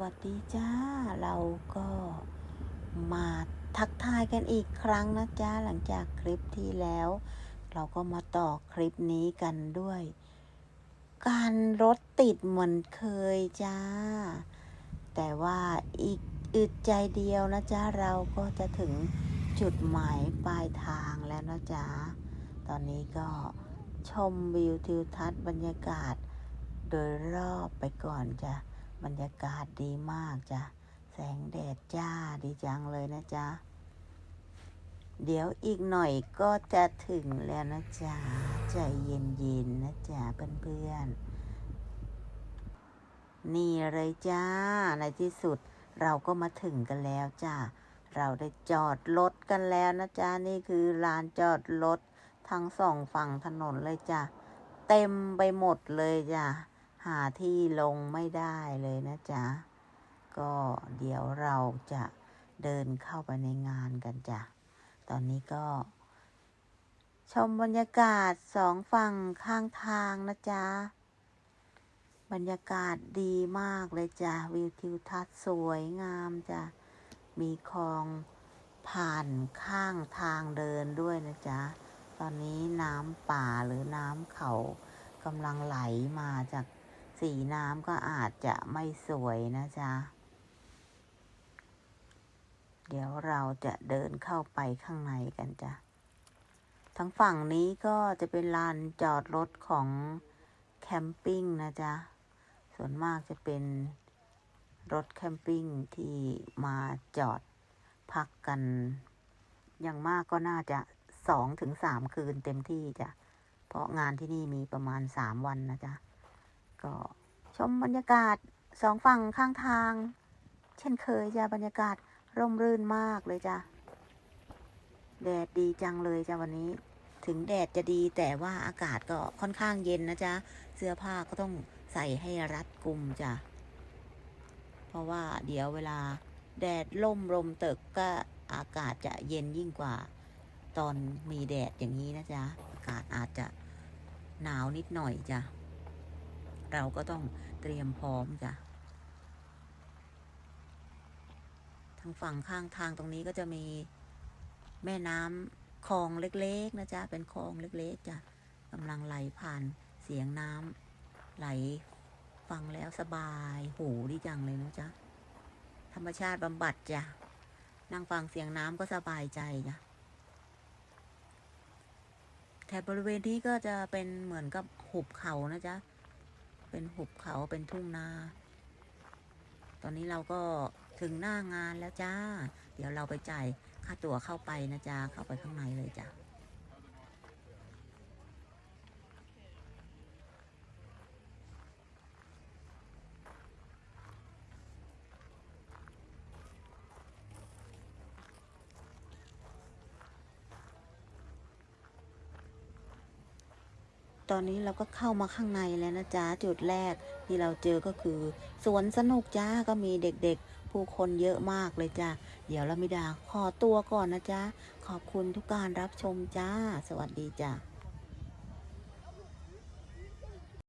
วัสดีจ้า เราก็มาทักทายกันอีกครั้งนะจ้าหลังจากคลิปที่แล้ว เราก็มาต่อคลิปนี้กันด้วย การรถติดเหมือนเคยจ้า แต่ว่าอีกอึดใจเดียวนะจ้าเราก็จะถึงจุดหมายปลายทางแล้วนะจ๊ะตอนนี้ก็ชมวิวทิวทัศน์บรรยากาศ โดยรอบไปก่อนจ้ะ บรรยากาศดีมากจ้ะ แสงแดดจ้าดีจังเลยนะจ๊ะ เดี๋ยวอีกหน่อยก็จะถึงแล้วนะจ๊ะ ใจเย็นๆนะจ๊ะเพื่อนๆ นี่เลยจ้า ในที่สุดเราก็มาถึงกันแล้วจ้าเราได้จอดรถกันแล้วนะจ๊ะ นี่คือลานจอดรถทั้งสองฝั่งถนนเลยจ้ะ เต็มไปหมดเลยจ้ะ หาที่ลงไม่ได้เลยนะจ๊ะ ก็เดี๋ยวเราจะเดินเข้าไปในงานกันจ้ะ ตอนนี้ก็ ชมบรรยากาศสองฝั่งข้างทางนะจ๊ะ บรรยากาศดีมากเลยจ้ะ วิวทิวทัศน์สวยงามจ้ะ มีคลองผ่านข้างทางเดินด้วยนะจ๊ะ ตอนนี้น้ำป่าหรือน้ำเขากำลังไหลมาจาก สีน้ำก็อาจจะไม่สวยนะจ๊ะ เดี๋ยวเราจะเดินเข้าไปข้างในกันจ้ะ ทั้งฝั่งนี้ก็จะเป็นลานจอดรถของแคมปิ้งนะจ๊ะ ส่วนมากจะเป็นรถแคมปิ้งที่มาจอดพักกัน อย่างมากก็น่าจะสองถึงสามคืนเต็มที่จ้ะ เพราะงานที่นี่มีประมาณสามวันนะจ๊ะ ก็ชมบรรยากาศสองฝั่งข้างทาง เช่นเคยจ้ะบรรยากาศร่มรื่นมากเลยจ้ะแดดดีจังเลยจ้ะวันนี้ ถึงแดดจะดีแต่ว่าอากาศก็ค่อนข้างเย็นนะจ๊ะ เสื้อผ้าก็ต้องใส่ให้รัดกุมจ้ะ เพราะว่าเดี๋ยวเวลาแดดล่มลมตึกก็อากาศจะเย็นยิ่งกว่า ตอนมีแดดอย่างนี้นะจ๊ะ อากาศอาจจะหนาวนิดหน่อยจ้ะ เราก็ต้องเตรียมพร้อมจ้ะทางฝั่งข้างทางตรงนี้ก็จะมีแม่น้ำคลองเล็กๆนะจ๊ะเป็นคลองเล็กๆจ้ะกำลังไหลผ่านเสียงน้ำไหลฟังแล้วสบายหูดีจังเลยนะจ๊ะธรรมชาติบำบัดจ้ะนั่งฟังเสียงน้ำก็สบายใจจ้ะแถบบริเวณนี้ก็จะเป็นเหมือนกับหุบเขานะจ๊ะ เป็นหุบเขาเป็นทุ่งนา ตอนนี้เราก็ถึงหน้างานแล้วจ้า เดี๋ยวเราไปจ่ายค่าตั๋วเข้าไปนะจ้าเข้าไปข้างในเลยจ้ะ ตอนนี้เราก็เข้ามาข้างในแล้วนะจ๊ะจุดแรกที่เราเจอก็คือ สวนสนุกจ้าก็มีเด็กๆ ผู้คนเยอะมากเลยจ้าเดี๋ยวเรามิดาขอตัวก่อนนะจ๊ะขอบคุณทุกการรับชมจ้า สวัสดีจ้า